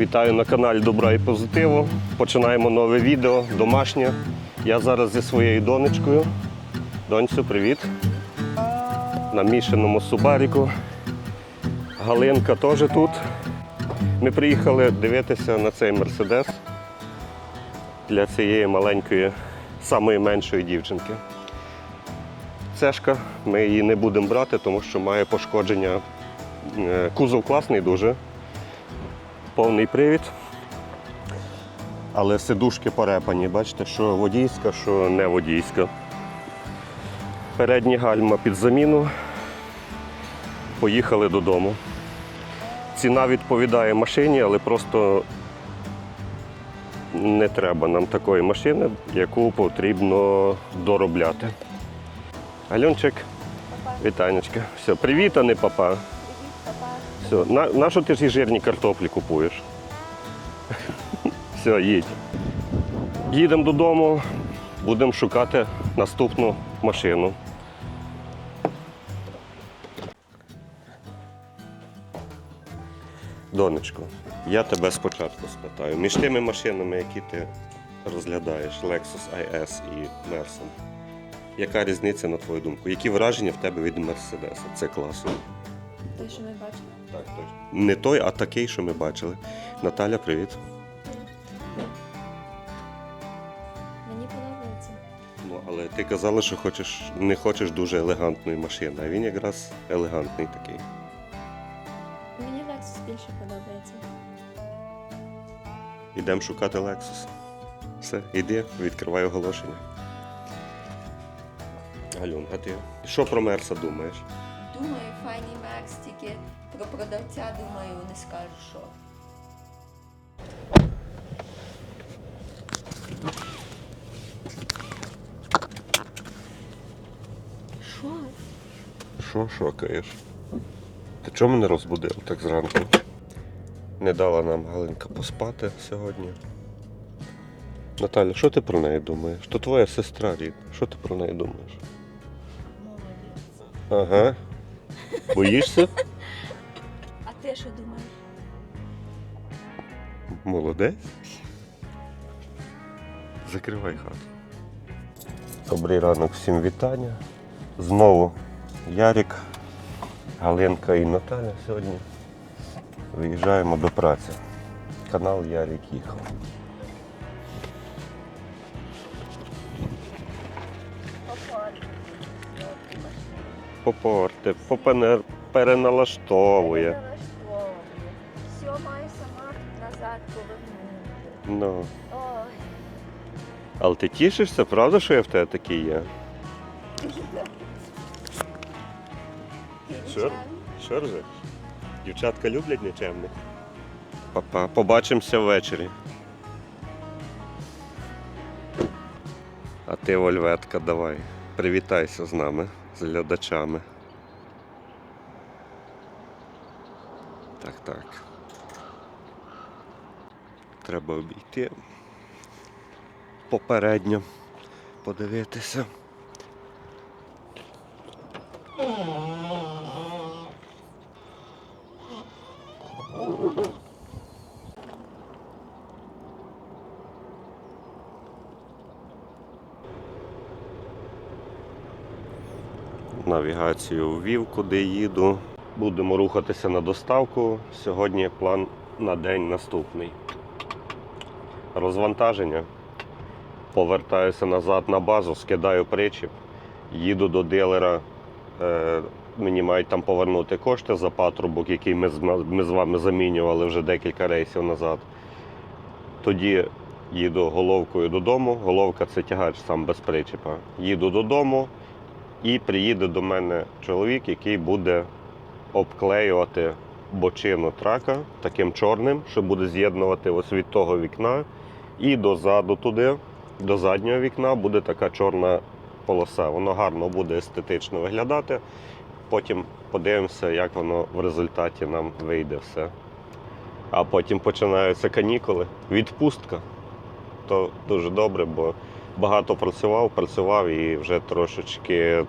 Вітаю на каналі Добра і Позитиву. Починаємо нове відео, домашнє. Я зараз зі своєю донечкою. Донцю, привіт. На мішаному субаріку. Галинка теж тут. Ми приїхали дивитися на цей мерседес для цієї маленької, самої меншої дівчинки. Цешка, ми її не будемо брати, тому що має пошкодження. Е, Кузов класний дуже, повний привід. Але сидушки порепані, бачите, що водійська, що не водійська. Передні гальма під заміну. Поїхали додому. Ціна відповідає машині, але просто не треба нам такої машини, яку потрібно доробляти. Альончик, вітанечка. Все, привіт, а не папа. Все, на, на що ти ж і жирні картоплі купуєш? Все, їдь. Їдемо додому, будемо шукати наступну машину. Донечко, я тебе спочатку спитаю. Між тими машинами, які ти розглядаєш, Lexus IS і Mercedes, яка різниця, на твою думку? Які враження в тебе від Мерседеса? Це класно. Те, що ми бачимо. Не той, а такий, що ми бачили. Наталя, привіт. Мені подобається. Ну, але ти казала, що хочеш, не хочеш дуже елегантної машини, а він якраз елегантний такий. Мені Lexus більше подобається. Ідемо шукати Lexus. Все, іди, відкривай оголошення. Галюн, а ти що про Мерса думаєш? Думаю, файний Мерс, тільки про продавця, думаю, не скажу що. Що? Що шокаєш? Ти чому мене розбудив так зранку? Не дала нам Галинка поспати сьогодні. Наталя, що ти про неї думаєш? То твоя сестра рідна. Що ти про неї думаєш? Ага. Боїшся? А ти що думаєш? Молодець. Закривай хату. Добрий ранок, всім вітання. Знову Ярік, Галинка і Наталя сьогодні. Виїжджаємо до праці. Канал Ярік їхав. Попорти, попене- переналаштовує. Все маю сама назад повернути. Ну. Ой. Але ти тішишся, правда, що я в тебе такий є? Що? Що ржеш? Дівчатка люблять нечемних. Папа, побачимося ввечері. А ти, Вольветка, давай. Привітайся з нами, глядачами. Так, так. Треба обійти. Попередньо подивитися. Навігацію ввів, куди їду. Будемо рухатися на доставку. Сьогодні план на день наступний. Розвантаження. Повертаюся назад на базу, скидаю причіп, їду до дилера. Е, мені мають там повернути кошти за патрубок, який ми, ми з вами замінювали вже декілька рейсів назад. Тоді їду головкою додому. Головка це тягач сам без причіпа. Їду додому і приїде до мене чоловік, який буде обклеювати бочину трака таким чорним, що буде з'єднувати ось від того вікна і дозаду туди, до заднього вікна буде така чорна полоса. Воно гарно буде естетично виглядати. Потім подивимося, як воно в результаті нам вийде все. А потім починаються канікули, відпустка. То дуже добре, бо багато працював, працював і вже трошечки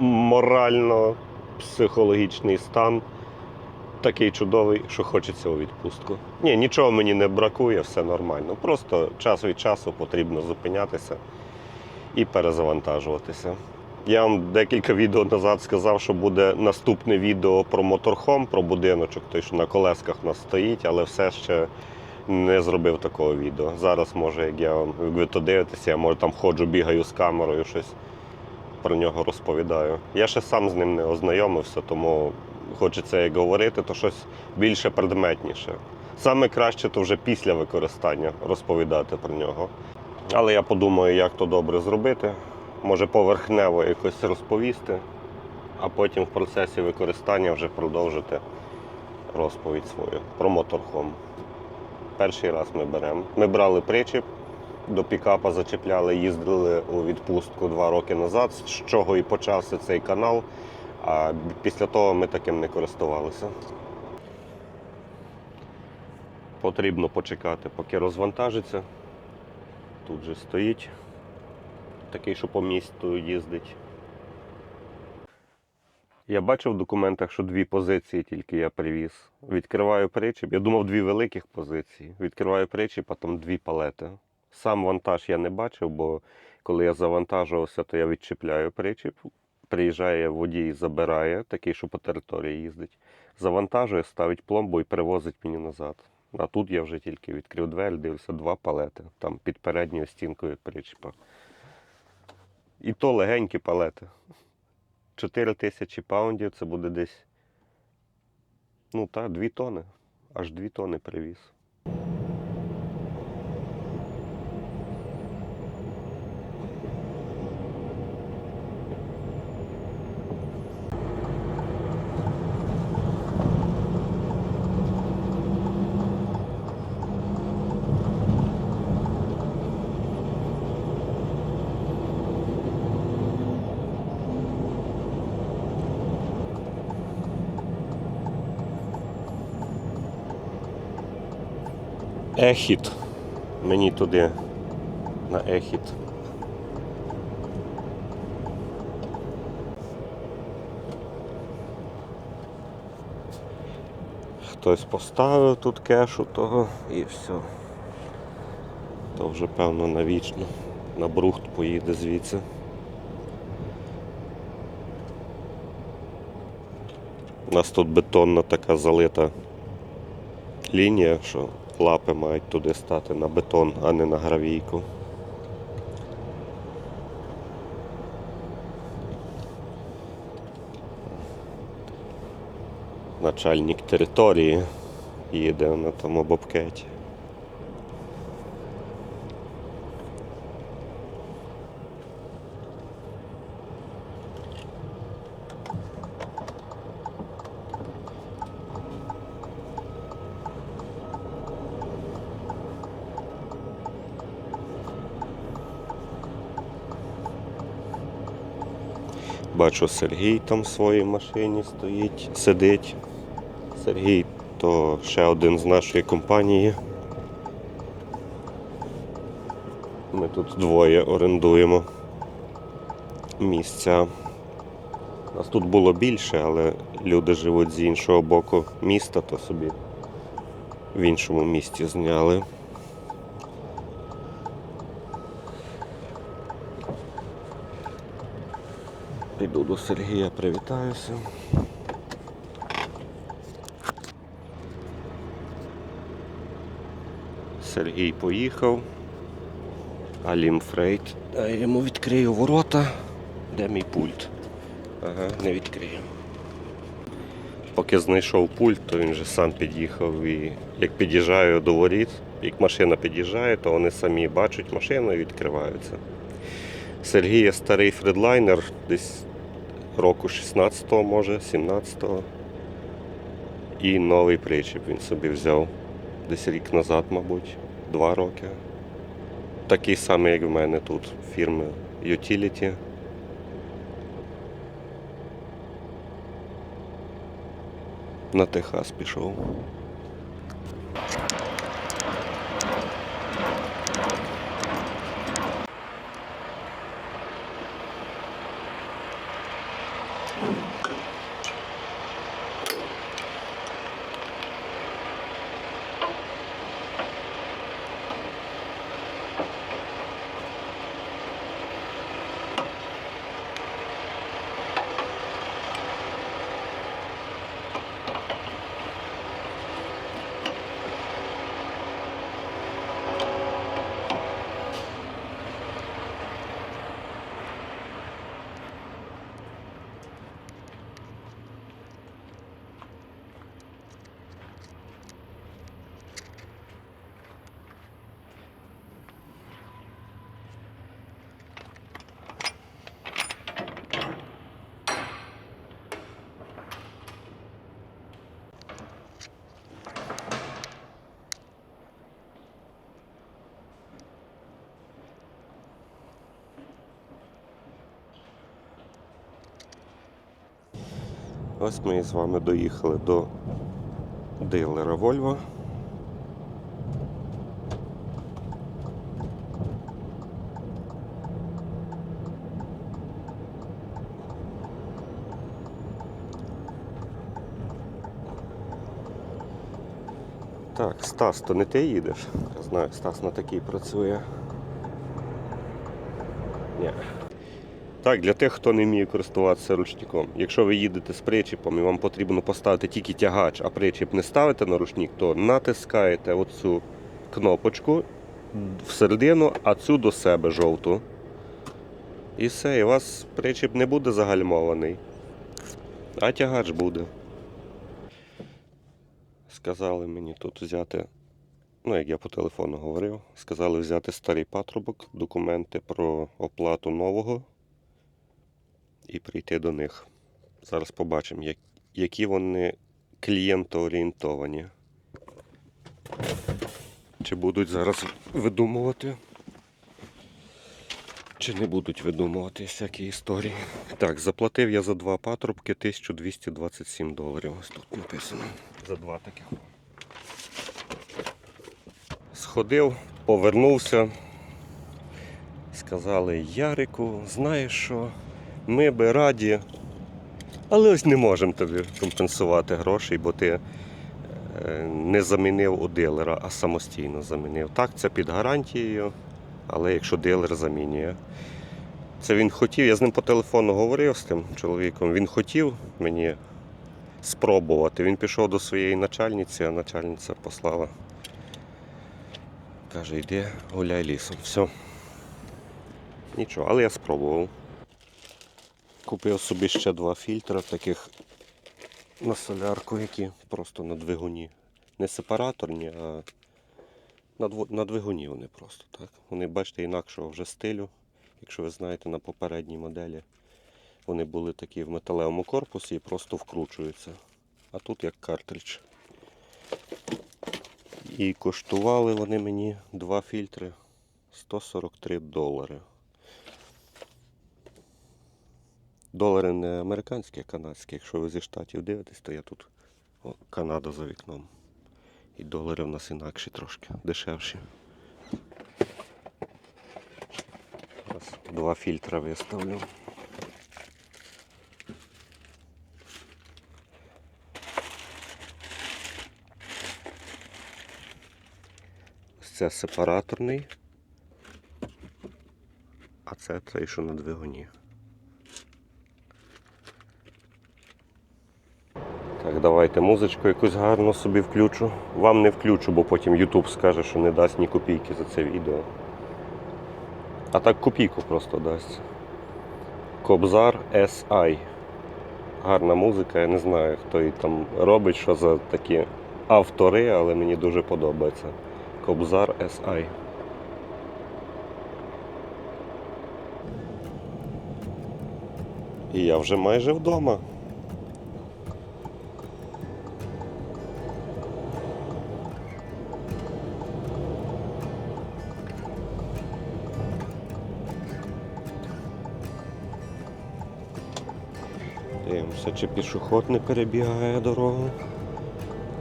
морально-психологічний стан такий чудовий, що хочеться у відпустку. Ні, нічого мені не бракує, все нормально. Просто час від часу потрібно зупинятися і перезавантажуватися. Я вам декілька відео назад сказав, що буде наступне відео про моторхом, про будиночок, той, що на колесках у нас стоїть, але все ще не зробив такого відео. Зараз, може, як я вам ви то дивитеся, я може там ходжу, бігаю з камерою, щось про нього розповідаю. Я ще сам з ним не ознайомився, тому хочеться як говорити, то щось більше предметніше. Саме краще то вже після використання розповідати про нього. Але я подумаю, як то добре зробити. Може поверхнево якось розповісти, а потім в процесі використання вже продовжити розповідь свою про моторхом. Перший раз ми беремо. Ми брали причіп, до пікапа зачепляли, їздили у відпустку два роки назад, з чого і почався цей канал. А після того ми таким не користувалися. Потрібно почекати, поки розвантажиться. Тут же стоїть такий, що по місту їздить. Я бачив в документах, що дві позиції тільки я привіз. Відкриваю причіп. Я думав, дві великих позиції. Відкриваю причіп, а там дві палети. Сам вантаж я не бачив, бо коли я завантажувався, то я відчіпляю причіп. Приїжджає водій, забирає, такий, що по території їздить. Завантажує, ставить пломбу і перевозить мені назад. А тут я вже тільки відкрив двері, дивлюся, два палети, там під передньою стінкою причіпа. І то легенькі палети. 4 тисячі паундів це буде десь. Ну так, 2 тони. Аж 2 тони привіз. Ехід. Мені туди на ехід. Хтось поставив тут кешу того і все. То вже певно навічно. На брухт поїде звідси. У нас тут бетонна така залита лінія, що лапи мають туди стати на бетон, а не на гравійку. Начальник території їде на тому бобкеті. Бачу, Сергій там в своїй машині стоїть, сидить. Сергій то ще один з нашої компанії. Ми тут двоє орендуємо місця. Нас тут було більше, але люди живуть з іншого боку міста, то собі в іншому місті зняли. Піду до Сергія, привітаюся. Сергій поїхав. Алім Фрейт. А я йому відкрию ворота. Де мій пульт? Ага, не відкрию. Поки знайшов пульт, то він же сам під'їхав і як під'їжджаю до воріт, як машина під'їжджає, то вони самі бачать машину і відкриваються. Сергія старий фредлайнер, десь року 16-го, може, 17-го. І новий причіп він собі взяв десь рік назад, мабуть, два роки. Такий самий, як в мене тут, фірми Utility. На Техас пішов. Ось ми з вами доїхали до дилера Volvo. Так, Стас, то не ти їдеш? Я знаю, Стас на такій працює. Ні. Так, для тих, хто не вміє користуватися ручником. Якщо ви їдете з причіпом і вам потрібно поставити тільки тягач, а причіп не ставите на ручник, то натискаєте оцю кнопочку всередину, а цю до себе жовту. І все, і у вас причіп не буде загальмований, а тягач буде. Сказали мені тут взяти, ну як я по телефону говорив, сказали взяти старий патрубок, документи про оплату нового і прийти до них. Зараз побачимо, як, які вони клієнтоорієнтовані. Чи будуть зараз видумувати, чи не будуть видумувати всякі історії. Так, заплатив я за два патрубки 1227 доларів. Ось тут написано. За два таких. Сходив, повернувся. Сказали, Ярику, знаєш що, ми би раді, але ось не можемо тобі компенсувати грошей, бо ти е, не замінив у дилера, а самостійно замінив. Так, це під гарантією, але якщо дилер замінює. Це він хотів, я з ним по телефону говорив з тим чоловіком. Він хотів мені спробувати. Він пішов до своєї начальниці, а начальниця послала. Каже, йди гуляй лісом. Все. Нічого, але я спробував. Купив собі ще два фільтри таких на солярку, які просто на двигуні. Не сепараторні, а на, на двигуні вони просто. так. Вони, бачите, інакшого вже стилю. Якщо ви знаєте, на попередній моделі вони були такі в металевому корпусі і просто вкручуються. А тут як картридж. І коштували вони мені два фільтри 143 долари. Долари не американські, а канадські. Якщо ви зі штатів дивитесь, то я тут о, Канада за вікном. І долари в нас інакші трошки, дешевші. Зараз два фільтра виставлю. Ось Це сепараторний, а це той, що на двигуні. Так, давайте музичку якусь гарну собі включу. Вам не включу, бо потім YouTube скаже, що не дасть ні копійки за це відео. А так копійку просто дасть. Кобзар SI. Гарна музика, я не знаю, хто її там робить, що за такі автори, але мені дуже подобається. Кобзар SI. І я вже майже вдома. Чи пішохід не перебігає дорогу.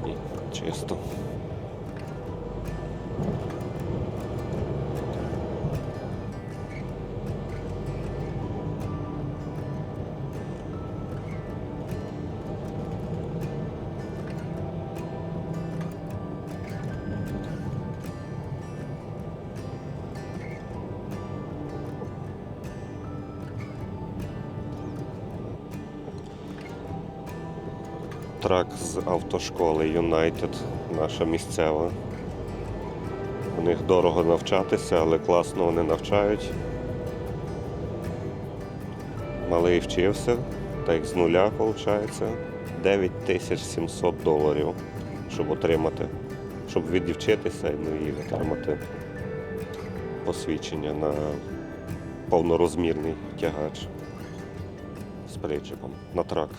І чисто. Трак з автошколи United, наша місцева. У них дорого навчатися, але класно вони навчають. Малий вчився, так з нуля виходить, 9700 доларів, щоб отримати, щоб відівчитися ну, і отримати посвідчення на повнорозмірний тягач з причепом на трак.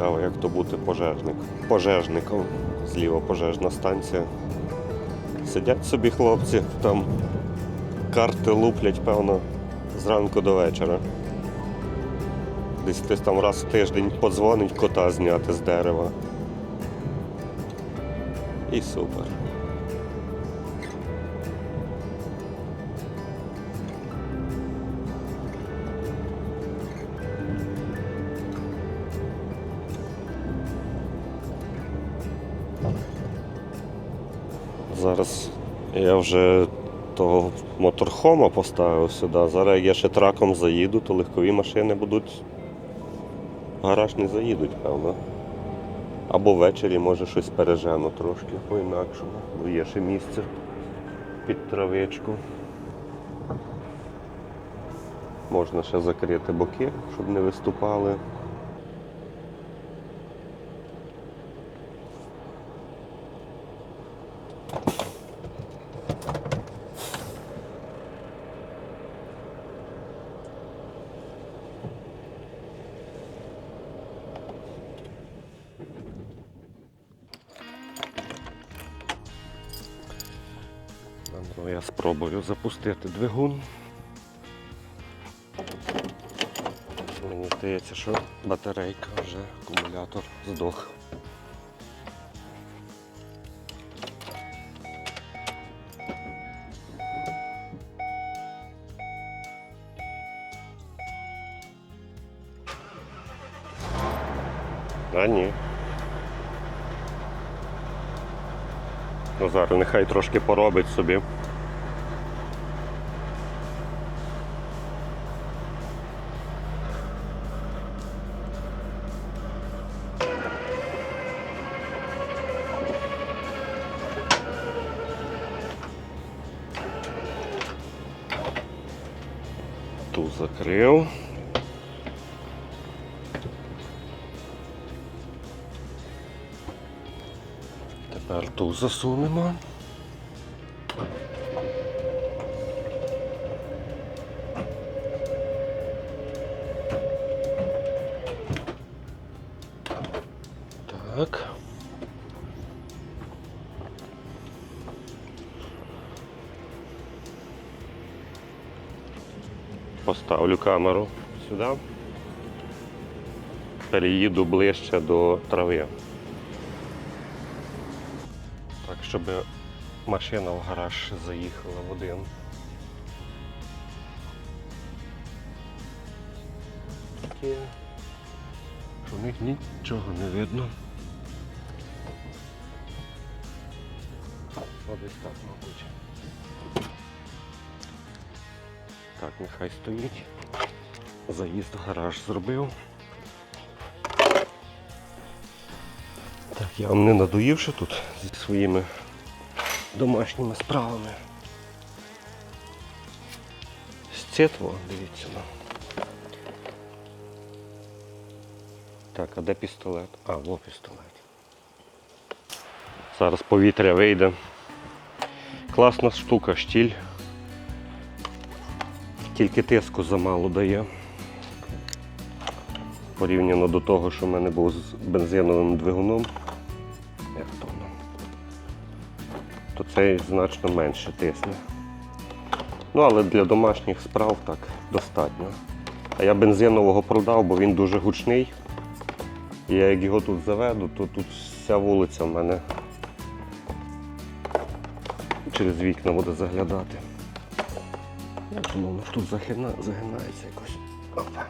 Цікаво, як то бути пожежник. пожежником. Зліва пожежна станція. Сидять собі хлопці, там карти луплять, певно, зранку до вечора. Десь хтось там раз в тиждень подзвонить кота зняти з дерева. І супер. Я вже того моторхома поставив сюди. Зараз я ще траком заїду, то легкові машини будуть. В гараж не заїдуть, певно. Або ввечері, може, щось пережену трошки по-інакшому, бо є ще місце під травичку. Можна ще закрити боки, щоб не виступали. Я спробую запустити двигун. Мені здається, що батарейка вже акумулятор здох. А ні. Ну зараз нехай трошки поробить собі. Закрив. Тепер ту засунемо. Камеру сюди. Переїду ближче до трави. Так, щоб машина в гараж заїхала в один. Таке, що в них нічого не видно. Ось так, мабуть. Так, нехай стоїть. Заїзд в гараж зробив. Так, я вам не надоївши тут зі своїми домашніми справами. Сцетво, дивіться. ну. Так, а де пістолет? А, во пістолет. Зараз повітря вийде. Класна штука, штіль. Тільки тиску замало дає. Порівняно до того, що в мене був з бензиновим двигуном. Як то? То цей значно менше тисне. Ну, але для домашніх справ так достатньо. А я бензинового продав, бо він дуже гучний. І я як його тут заведу, то тут вся вулиця в мене через вікна буде заглядати. Я думав, воно тут загина, загинається якось. Опа.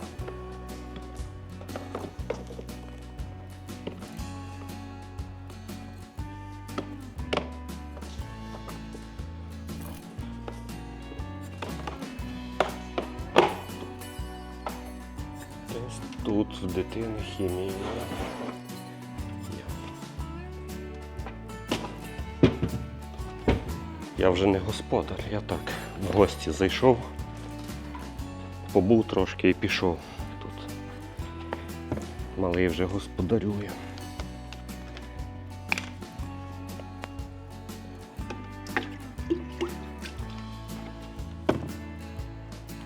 В дитини хімії. Я вже не господар, я так в гості зайшов, побув трошки і пішов. Тут малий вже господарює.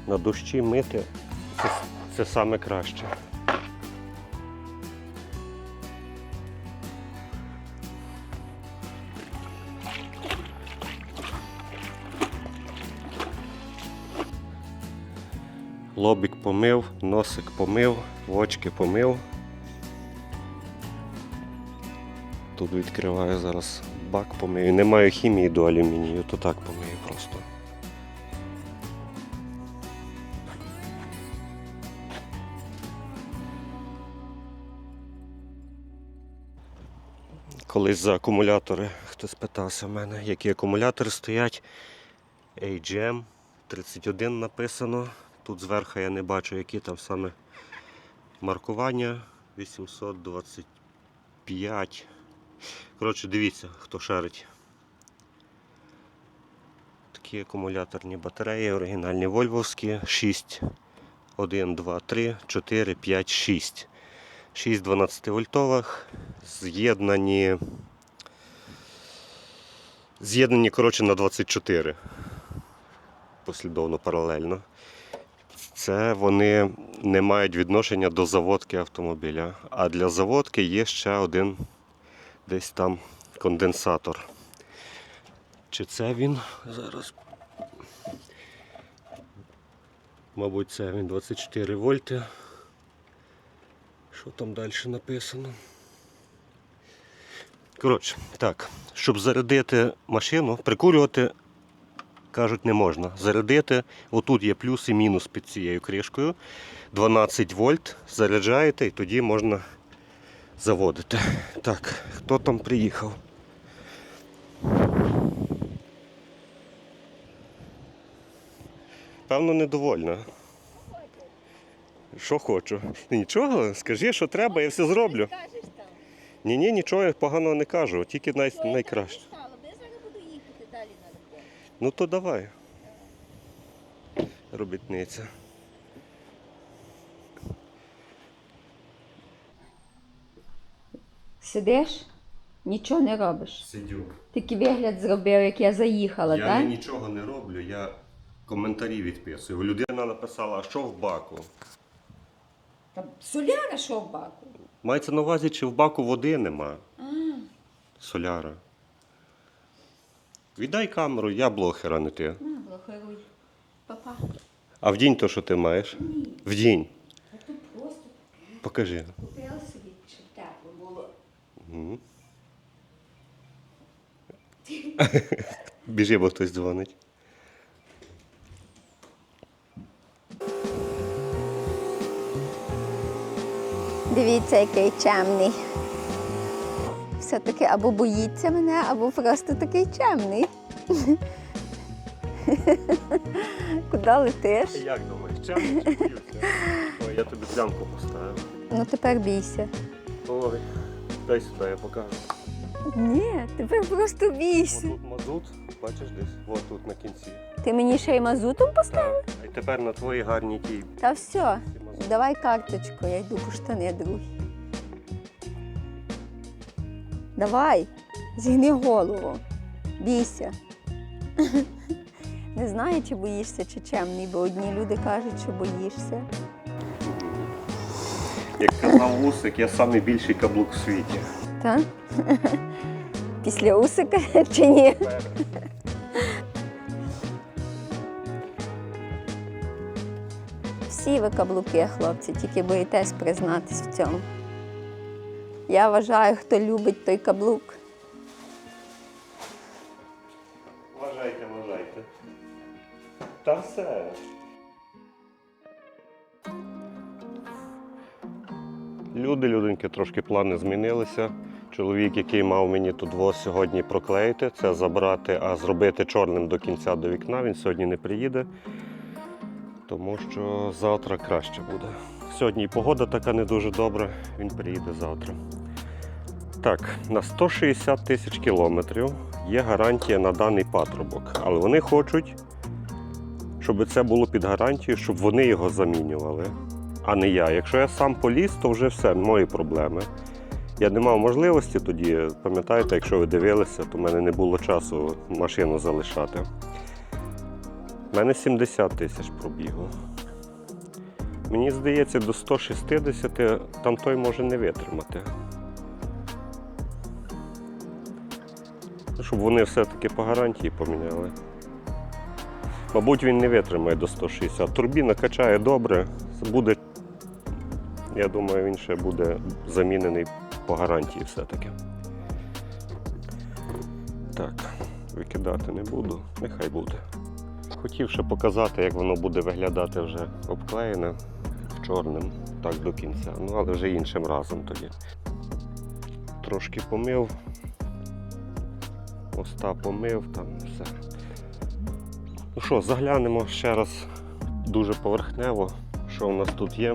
На дощі мити це, це саме краще. Лобік помив, носик помив, очки помив. Тут відкриваю зараз бак помию. Не маю хімії до алюмінію, то так помию просто. Колись за акумулятори хтось питався в мене, які акумулятори стоять. AGM 31 написано. Тут зверху я не бачу, які там саме маркування. 825. Коротше, дивіться, хто шарить. Такі акумуляторні батареї, оригінальні вольвовські. 6, 1, 2, 3, 4, 5, 6. 6 12 вольтових. З'єднані. З'єднані, коротше, на 24 послідовно паралельно. Це вони не мають відношення до заводки автомобіля. А для заводки є ще один десь там конденсатор. Чи це він зараз? Мабуть, це він 24 вольти. Що там далі написано? Коротше, так, щоб зарядити машину, прикурювати кажуть, не можна. Зарядити, отут є плюс і мінус під цією кришкою. 12 вольт заряджаєте і тоді можна заводити. Так, хто там приїхав? Певно, недовольна. Що хочу? Нічого, скажи, що треба, я все зроблю. Ні, ні, нічого я поганого не кажу, тільки най... Найкраще. тебе не стала, бо я зараз буду їхати далі на роботу. Ну то давай. Робітниця. Сидиш, нічого не робиш. Сидю. Такий вигляд зробив, як я заїхала, Я так? нічого не роблю, я коментарі відписую. Людина написала, а що в баку? Та соляра що в баку? Мається на увазі, чи в баку води нема. А, Соляра. Віддай камеру, я блохер, а не ти. на, блокируй. Папа. А в день то, що ти маєш? Ні, В день. а тут просто Покажи. купила собі, щоб тепло було. Мгм. Біжи, бо хтось дзвонить. Дивіться, який чемний. Все-таки або боїться мене, або просто такий чемний. Куди летиш? Як думаєш, чим чи боюся? Ой, я тобі плямку поставив. Ну тепер бійся. Ой, дай сюди, я покажу. Ні, тепер просто бійся. Отут мазут, бачиш десь? От тут на кінці. Ти мені ще й мазутом поставив? Так. А тепер на твоїй гарній тій. Та все, давай карточку, я йду по штани другі. Давай, зігни голову. Бійся. Не знаю, чи боїшся, чи чемний, бо одні люди кажуть, що боїшся. Як казав Усик, я найбільший каблук в світі. Та? Після усика чи ні? Всі ви каблуки, хлопці, тільки боїтесь признатись в цьому. Я вважаю, хто любить той каблук. Вважайте, вважайте. Та все. Люди, людоньки, трошки плани змінилися. Чоловік, який мав мені тут во сьогодні проклеїти, це забрати, а зробити чорним до кінця до вікна. Він сьогодні не приїде, тому що завтра краще буде. Сьогодні і погода така не дуже добра, він приїде завтра. Так, на 160 тисяч кілометрів є гарантія на даний патрубок, але вони хочуть, щоб це було під гарантією, щоб вони його замінювали, а не я. Якщо я сам поліз, то вже все, мої проблеми. Я не мав можливості тоді, пам'ятаєте, якщо ви дивилися, то в мене не було часу машину залишати. У мене 70 тисяч пробігу. Мені здається, до 160 там той може не витримати. Щоб вони все-таки по гарантії поміняли. Мабуть, він не витримає до 160. Турбіна качає добре. Буде, я думаю, він ще буде замінений по гарантії все-таки. Так, викидати не буду, нехай буде. Хотів ще показати, як воно буде виглядати вже обклеєне чорним, так до кінця. Ну, але вже іншим разом тоді. Трошки помив, моста помив, там все. Ну що, заглянемо ще раз дуже поверхнево, що у нас тут є.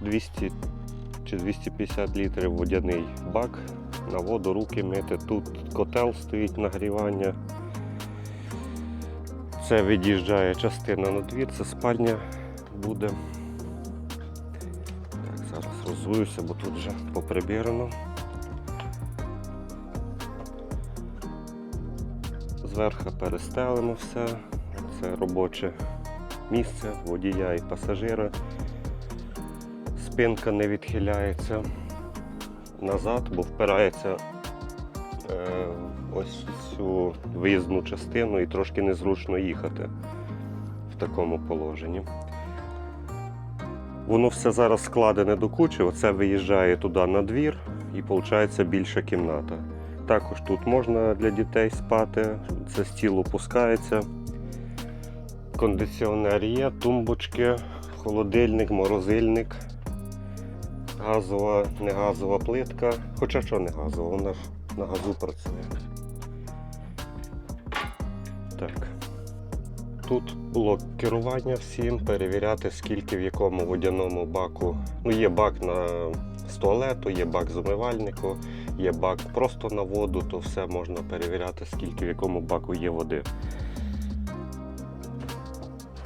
200 чи 250 літрів водяний бак. На воду руки мити. Тут котел стоїть нагрівання. Це від'їжджає частина на двір, це спальня буде. Так, зараз розвуюся, бо тут вже поприбірено. Зверху перестелимо все. Це робоче місце водія і пасажира. Спинка не відхиляється назад, бо впирається е, ось цю виїзну частину і трошки незручно їхати в такому положенні. Воно все зараз складене до кучі, оце виїжджає туди на двір і виходить більша кімната. Також тут можна для дітей спати, це стіл опускається. Кондиціонер є, тумбочки, холодильник, морозильник, газова, не газова плитка. Хоча що не газова, вона ж на газу працює. Так. Тут було керування всім, перевіряти, скільки в якому водяному баку. Ну, є бак на з туалету, є бак з умивальнику, є бак просто на воду, то все можна перевіряти, скільки в якому баку є води.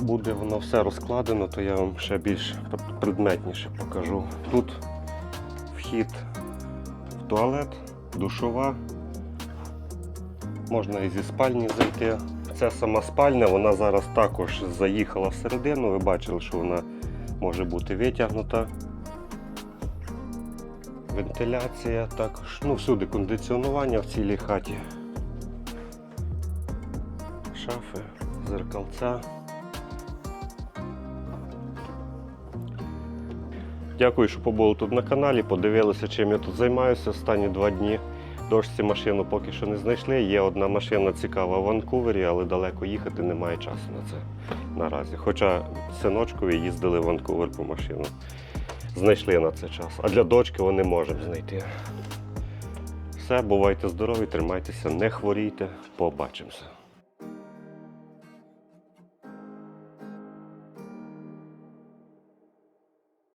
Буде воно все розкладено, то я вам ще більш предметніше покажу. Тут вхід в туалет, душова. Можна і зі спальні зайти. Це сама спальня, вона зараз також заїхала всередину. Ви бачили, що вона може бути витягнута. Вентиляція також. Ну, всюди кондиціонування в цілій хаті. Шафи, зеркалця. Дякую, що побули тут на каналі, подивилися, чим я тут займаюся останні два дні. Дошці машину поки що не знайшли. Є одна машина цікава в Ванкувері, але далеко їхати немає часу на це наразі. Хоча синочкові їздили в Ванкувер по машину. Знайшли на це час. А для дочки вони можемо знайти. Все, бувайте здорові, тримайтеся, не хворійте, побачимося.